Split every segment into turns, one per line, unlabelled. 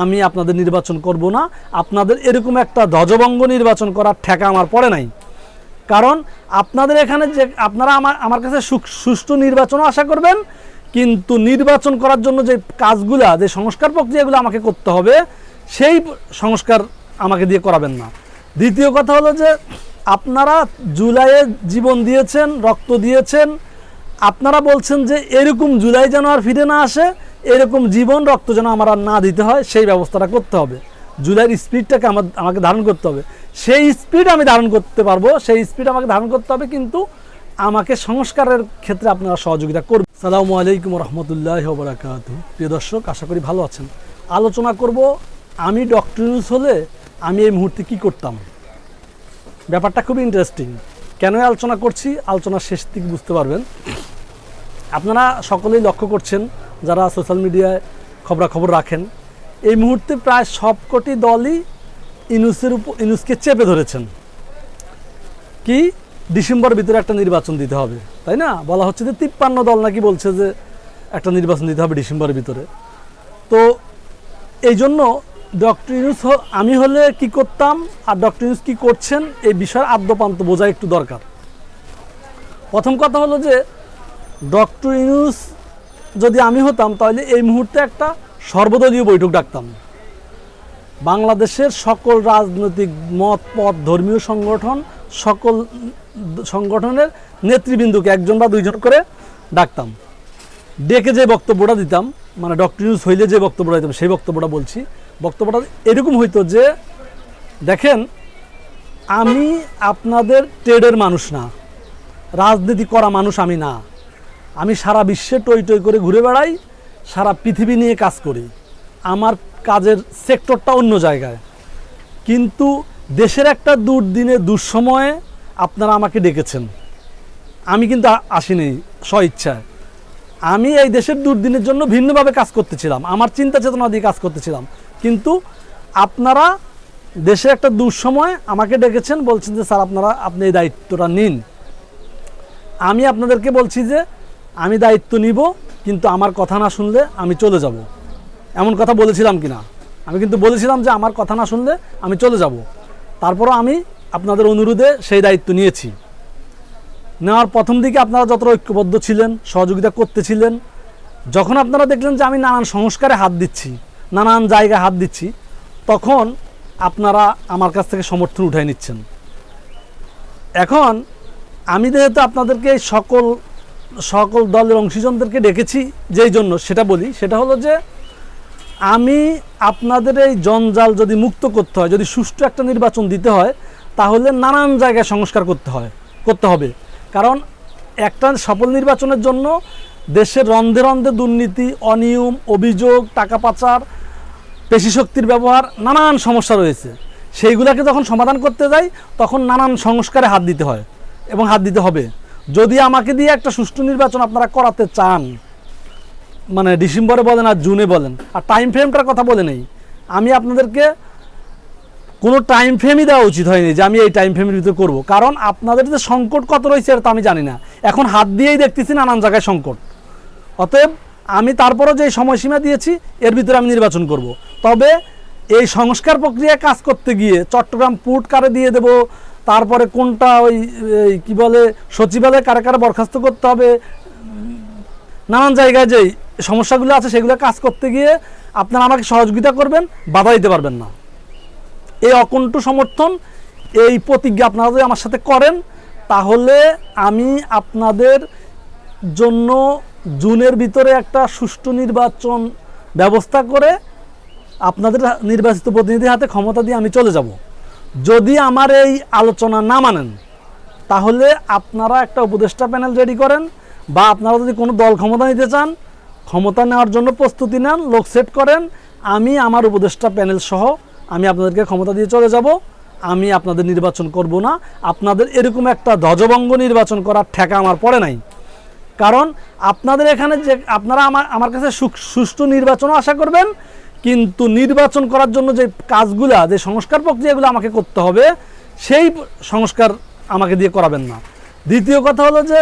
আমি আপনাদের নির্বাচন করব না। আপনাদের এরকম একটা ধ্বজভঙ্গ নির্বাচন করার ঠেকা আমার পড়ে নাই। কারণ আপনাদের এখানে যে, আপনারা আমার আমার কাছে সুষ্ঠু নির্বাচনও আশা করবেন, কিন্তু নির্বাচন করার জন্য যে কাজগুলা, যে সংস্কার প্রক্রিয়াগুলো আমাকে করতে হবে, সেই সংস্কার আমাকে দিয়ে করাবেন না। দ্বিতীয় কথা হলো যে, আপনারা জুলাইয়ে জীবন দিয়েছেন, রক্ত দিয়েছেন, আপনারা বলছেন যে এরকম জুলাই যেন আর ফিরে না আসে এরকম জীবন রক্ত যেন আমার আর না দিতে হয়, সেই ব্যবস্থাটা করতে হবে। জুলাইয়ের স্পিডটাকে আমার, আমাকে ধারণ করতে হবে। সেই স্পিড আমি ধারণ করতে পারব, সেই স্পিড আমাকে ধারণ করতে হবে, কিন্তু আমাকে সংস্কারের ক্ষেত্রে আপনারা সহযোগিতা করবেন। সালামু আলাইকুম রহমতুল্লাহ বরাকাত প্রিয় দর্শক, আশা করি ভালো আছেন। আলোচনা করব, আমি ডক্টর ইউনুস হলে আমি এই মুহূর্তে কি করতাম? ব্যাপারটা খুবই ইন্টারেস্টিং কেন আলোচনা করছি? আলোচনার শেষ দিক বুঝতে পারবেন। আপনারা সকলেই লক্ষ্য করছেন যারা সোশ্যাল মিডিয়ায় খবরাখবর রাখেন, এই মুহূর্তে প্রায় সবকটি দলই ইনুসের উপর, ইনুসকে চেপে ধরেছেন। কি? ডিসেম্বর ভিতরে একটা নির্বাচন দিতে হবে, তাই না? বলা হচ্ছে যে তিপ্পান্ন দল নাকি বলছে যে একটা নির্বাচন দিতে হবে ডিসেম্বরের ভিতরে। তো এই জন্য ডক্টর ইউনুস আমি হলে কি করতাম আর ডক্টর ইউনুস কী করছেন, এই বিষয়ের আদ্যপান্ত বোঝা একটু দরকার। প্রথম কথা হলো যে ডক্টর ইউনুস যদি আমি হতাম, তাহলে এই মুহূর্তে একটা সর্বদলীয় বৈঠক ডাকতাম। বাংলাদেশের সকল রাজনৈতিক মত, পথ, ধর্মীয় সংগঠন, সকল সংগঠনের নেতৃবৃন্দকে একজন বা দুইজন করে ডাকতাম। ডেকে যে বক্তব্যটা দিতাম মানে ডক্টর ইউনুস হইলে যে বক্তব্যটা দিতাম, সেই বক্তব্যটা বলছি। বক্তব্যটা এরকম হইতো যে, দেখেন, আমি আপনাদের ট্রেডের মানুষ না, রাজনীতি করা মানুষ আমি না। আমি সারা বিশ্বে টই টই করে ঘুরে বেড়াই, সারা পৃথিবী নিয়ে কাজ করি। আমার কাজের সেক্টরটা অন্য জায়গায়। কিন্তু দেশের একটা দুর্দিনে, দুঃসময়ে আপনারা আমাকে ডেকেছেন। আমি কিন্তু আসিনি স্ব ইচ্ছায় আমি এই দেশের দুর্দিনের জন্য ভিন্নভাবে কাজ করতেছিলাম, আমার চিন্তা চেতনা দিয়ে কাজ করতেছিলাম। কিন্তু আপনারা দেশে একটা দুঃসময় আমাকে ডেকেছেন, বলছেন যে, স্যার, আপনারা, আপনি এই দায়িত্বটা নিন। আমি আপনাদেরকে বলছি যে আমি দায়িত্ব নিব, কিন্তু আমার কথা না শুনলে আমি চলে যাব। এমন কথা বলেছিলাম কি না আমি কিন্তু বলেছিলাম যে আমার কথা না শুনলে আমি চলে যাব। তারপরও আমি আপনাদের অনুরোধে সেই দায়িত্ব নিয়েছি। নেওয়ার প্রথম দিকে আপনারা যতটা ঐক্যবদ্ধ ছিলেন, সহযোগিতা করতেছিলেন যখন আপনারা দেখলেন যে আমি নানান সংস্কারে হাত দিচ্ছি, নানান জায়গায় হাত দিচ্ছি, তখন আপনারা আমার কাছ থেকে সমর্থন উঠাই নিচ্ছেন। এখন আমি যেহেতু আপনাদেরকে এই সকল সকল দলের অংশীজনদেরকে ডেকেছি, যেই জন্য সেটা বলি, সেটা হলো যে আমি আপনাদের এই জঞ্জাল যদি মুক্ত করতে হয়, যদি সুষ্ঠু একটা নির্বাচন দিতে হয়, তাহলে নানান জায়গায় সংস্কার করতে হয়, করতে হবে। কারণ একটা সফল নির্বাচনের জন্য দেশের রন্ধে রন্ধে দুর্নীতি, অনিয়ম, অভিযোগ, টাকা পাচার, পেশি শক্তির ব্যবহার, নানান সমস্যা রয়েছে। সেইগুলোকে যখন সমাধান করতে যাই, তখন নানান সংস্কারে হাত দিতে হয় এবং হাত দিতে হবে। যদি আমাকে দিয়ে একটা সুষ্ঠু নির্বাচন আপনারা করাতে চান মানে ডিসেম্বরে বলেন আর জুনে বলেন, আর টাইম ফ্রেমটার কথা বলে নেই, আমি আপনাদেরকে কোনো টাইম ফ্রেমই দেওয়া উচিত হয়নি যে আমি এই টাইম ফ্রেমের ভিতরে করব। কারণ আপনাদের যে সংকট কত রয়েছে এটা তো আমি জানি না। এখন হাত দিয়েই দেখতেছি নানান জায়গায় সংকট। অতএব আমি তারপরও যে সময়সীমা দিয়েছি, এর ভিতরে আমি নির্বাচন করব। তবে এই সংস্কার প্রক্রিয়ায় কাজ করতে গিয়ে চট্টগ্রাম পুট কারে দিয়ে দেব তারপরে কোনটা ওই কি বলে, সচিবালয়ে কারে কারে বরখাস্ত করতে হবে, নানান জায়গায় যেই সমস্যাগুলো আছে সেগুলো কাজ করতে গিয়ে আপনারা আমাকে সহযোগিতা করবেন, বাধা দিতে পারবেন না। এই অকুণ্ঠ সমর্থন, এই প্রতিজ্ঞা আপনারা যদি আমার সাথে করেন, তাহলে আমি আপনাদের জন্য জুনের ভিতরে একটা সুষ্ঠু নির্বাচন ব্যবস্থা করে আপনাদের নির্বাচিত প্রতিনিধির হাতে ক্ষমতা দিয়ে আমি চলে যাব। যদি আমার এই আলোচনা না মানেন, তাহলে আপনারা একটা উপদেষ্টা প্যানেল রেডি করেন বা আপনারা যদি কোনো দল ক্ষমতা নিতে চান, ক্ষমতা নেওয়ার জন্য প্রস্তুতি নেন, লোক সেট করেন, আমি আমার উপদেষ্টা প্যানেল সহ আমি আপনাদেরকে ক্ষমতা দিয়ে চলে যাব। আমি আপনাদের নির্বাচন করব না। আপনাদের এরকম একটা ধ্বজভঙ্গ নির্বাচন করার ঠেকা আমার পড়ে নাই। কারণ আপনাদের এখানে যে, আপনারা আমার আমার কাছে সুষ্ঠু নির্বাচনও আশা করবেন কিন্তু নির্বাচন করার জন্য যে কাজগুলা, যে সংস্কার প্রক্রিয়াগুলো আমাকে করতে হবে, সেই সংস্কার আমাকে দিয়ে করাবেন না। দ্বিতীয় কথা হলো যে,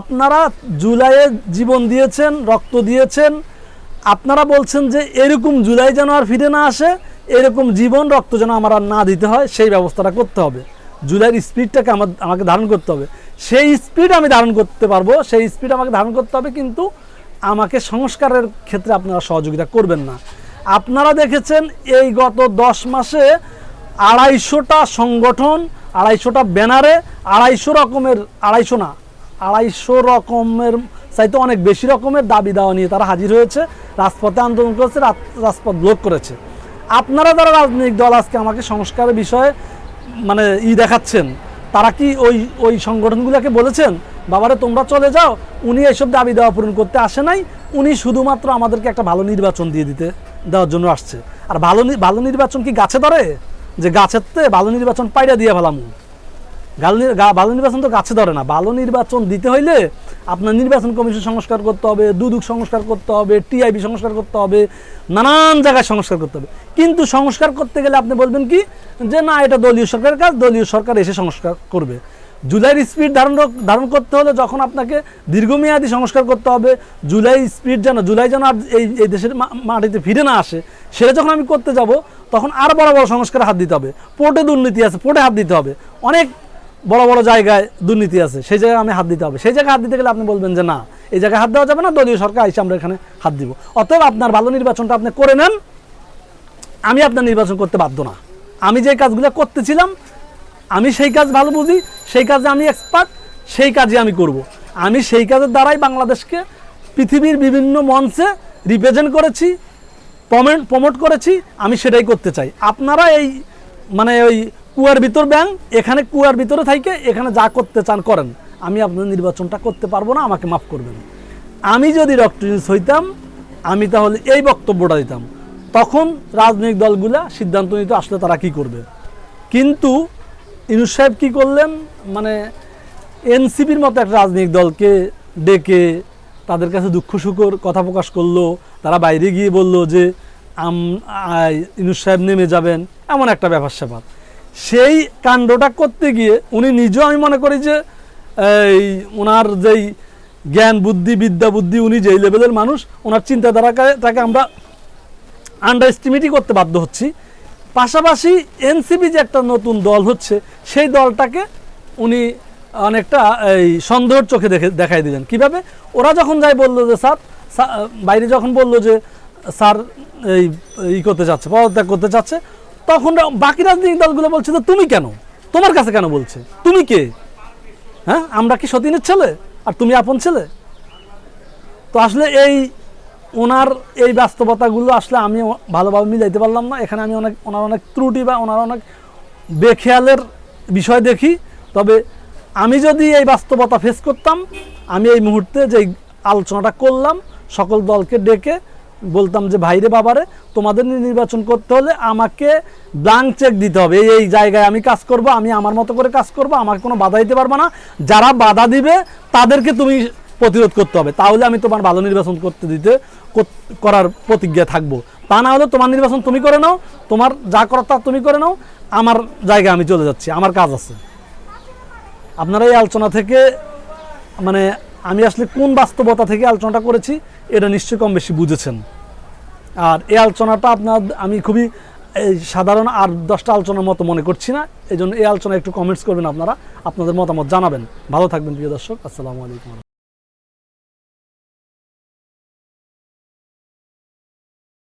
আপনারা জুলাইয়ে জীবন দিয়েছেন, রক্ত দিয়েছেন, আপনারা বলছেন যে এরকম জুলাই যেন আর ফিরে না আসে, এরকম জীবন রক্ত যেন আমার আর না দিতে হয়, সেই ব্যবস্থাটা করতে হবে। জুলাইয়ের স্পিডটাকে আমার, আমাকে ধারণ করতে হবে। সেই স্পিড আমি ধারণ করতে পারব, সেই স্পিড আমাকে ধারণ করতে হবে, কিন্তু আমাকে সংস্কারের ক্ষেত্রে আপনারা সহযোগিতা করবেন না। আপনারা দেখেছেন এই গত দশ মাসে আড়াইশোটা সংগঠন, আড়াইশোটা ব্যানারে আড়াইশো রকমের, আড়াইশো না, আড়াইশো রকমের চাইতে অনেক বেশি রকমের দাবি দাওয়া নিয়ে তারা হাজির হয়েছে, রাজপথে আন্দোলন করেছে রাজপথ ব্লক করেছে। আপনারা যারা রাজনৈতিক দল আজকে আমাকে সংস্কারের বিষয়ে মানে ই দেখাচ্ছেন, তারা কি ওই ওই সংগঠনগুলোকে বলেছেন, বাবারে, তোমরা চলে যাও, উনি এইসব দাবি দেওয়া পূরণ করতে আসে নাই, উনি শুধুমাত্র আমাদেরকে একটা ভালো নির্বাচন দিয়ে দিতে। দেওয়ার জন্য আসছে। আর ভালো ভালো নির্বাচন কি গাছে ধরে? যে গাছের তে ভালো নির্বাচন পাইরা দিয়ে ফেলাম। ভালো নির্বাচন তো গাছে ধরে না। ভালো নির্বাচন দিতে হইলে আপনার নির্বাচন কমিশন সংস্কার করতে হবে, দুদুক সংস্কার করতে হবে, টিআইবি সংস্কার করতে হবে, নানান জায়গায় সংস্কার করতে হবে। কিন্তু সংস্কার করতে গেলে আপনি বলবেন কি? যে না, এটা দলীয় সরকারের কাজ, দলীয় সরকার এসে সংস্কার করবে। জুলাইয়ের স্পিড ধারণ ধারণ করতে হলে যখন আপনাকে দীর্ঘমেয়াদী সংস্কার করতে হবে, জুলাই স্পিড যেন জুলাই যেন আর এই এই দেশের মাটিতে ফিরে না আসে, সেটা যখন আমি করতে যাব, তখন আর বড় বড় সংস্কারে হাত দিতে হবে। পোর্টে দুর্নীতি আছে, পোর্টে হাত দিতে হবে। অনেক বড় বড় জায়গায় দুর্নীতি আছে, সেই জায়গায় আমি হাত দিতে হবে। সেই জায়গায় হাত দিতে গেলে আপনি বলবেন যে, না, এই জায়গায় হাত দেওয়া যাবে না, দলীয় সরকার এসে আমরা এখানে হাত দিব। অতএব আপনার ভালো নির্বাচনটা আপনি করে নেন। আমি আপনার নির্বাচন করতে বাধ্য না। আমি যে কাজগুলো করতেছিলাম আমি সেই কাজ ভালো বুঝি, সেই কাজে আমি এক্সপার্ট সেই কাজে আমি করব। আমি সেই কাজের দ্বারাই বাংলাদেশকে পৃথিবীর বিভিন্ন মঞ্চে রিপ্রেজেন্ট করেছি প্রমেন্ট প্রমোট করেছি, আমি সেটাই করতে চাই। আপনারা এই মানে ওই কুয়ার ভিতর ব্যাং, এখানে কুয়ার ভিতরে থাইকে এখানে যা করতে চান করেন। আমি আপনাদের নির্বাচনটা করতে পারব না, আমাকে মাফ করবেন। আমি যদি ডক্টর হইতাম, আমি তাহলে এই বক্তব্যটা দিতাম। তখন রাজনৈতিক দলগুলা সিদ্ধান্ত নিতে আসলে তারা কি করবে? কিন্তু ইউনুস সাহেব কী করলেন? মানে এনসিপির মতো একটা রাজনৈতিক দলকে ডেকে তাদের কাছে দুঃখ সুখর কথা প্রকাশ করল। তারা বাইরে গিয়ে বলল যে ইউনুস সাহেব নেমে যাবেন। এমন একটা ব্যাপার স্যাপার। সেই কাণ্ডটা করতে গিয়ে উনি নিজেও আমি মনে করি যে, এই ওনার যেই জ্ঞান বুদ্ধি, বিদ্যা বুদ্ধি, উনি যেই লেভেলের মানুষ, ওনার চিন্তাধারাকে, তাকে আমরা আন্ডার এস্টিমেটই করতে বাধ্য হচ্ছি। পাশাপাশি এনসিপি যে একটা নতুন দল হচ্ছে, সেই দলটাকে উনি অনেকটা এই সন্দেহের চোখে দেখে, দেখাই দিলেন। কীভাবে? ওরা যখন যাই বলল যে, স্যার বাইরে যখন বলল যে, স্যার, এই, ই করতে চাচ্ছে, পদত্যাগ করতে চাচ্ছে, তখন বাকি রাজনৈতিক দলগুলো বলছে যে তুমি কেন? তোমার কাছে কেন বলছে? তুমি কে? হ্যাঁ আমরা কি সতীনের ছেলে? আর তুমি আপন ছেলে? তো আসলে এই ওনার এই বাস্তবতাগুলো আসলে আমি ভালোভাবে মিলাইতে পারলাম না। এখানে আমি অনেক ওনার অনেক ত্রুটি বা ওনার অনেক বেখেয়ালের বিষয় দেখি। তবে আমি যদি এই বাস্তবতা ফেস করতাম, আমি এই মুহূর্তে যে আলোচনাটা করলাম, সকল দলকে ডেকে বলতাম যে ভাইরে বাবারে, তোমাদের নির্বাচন করতে হলে আমাকে ব্লাঙ্ক চেক দিতে হবে। এই এই জায়গায় আমি কাজ করব, আমি আমার মতো করে কাজ করব আমাকে কোনো বাধা দিতে পারবে না। যারা বাধা দিবে, তাদেরকে তুমি প্রতিরোধ করতে হবে। তাহলে আমি তোমার ভালো নির্বাচন করতে দিতে করার প্রতিজ্ঞা থাকব। তা না হলে তোমার নির্বাচন তুমি করে নাও, তোমার যা করার তা তুমি করে নাও, আমার জায়গায় আমি চলে যাচ্ছি, আমার কাজ আছে। আপনারা এই আলোচনা থেকে মানে আমি আসলে কোন বাস্তবতা থেকে আলোচনাটা করেছি, এটা নিশ্চয়ই কম বেশি বুঝেছেন। আর এই আলোচনাটা আপনার, আমি খুবই, এই সাধারণ আর দশটা আলোচনার মতো মনে করছি না এই জন্য এই আলোচনা একটু কমেন্টস করবেন আপনারা, আপনাদের মতামত জানাবেন। ভালো থাকবেন প্রিয় দর্শক, আসসালামু আলাইকুম।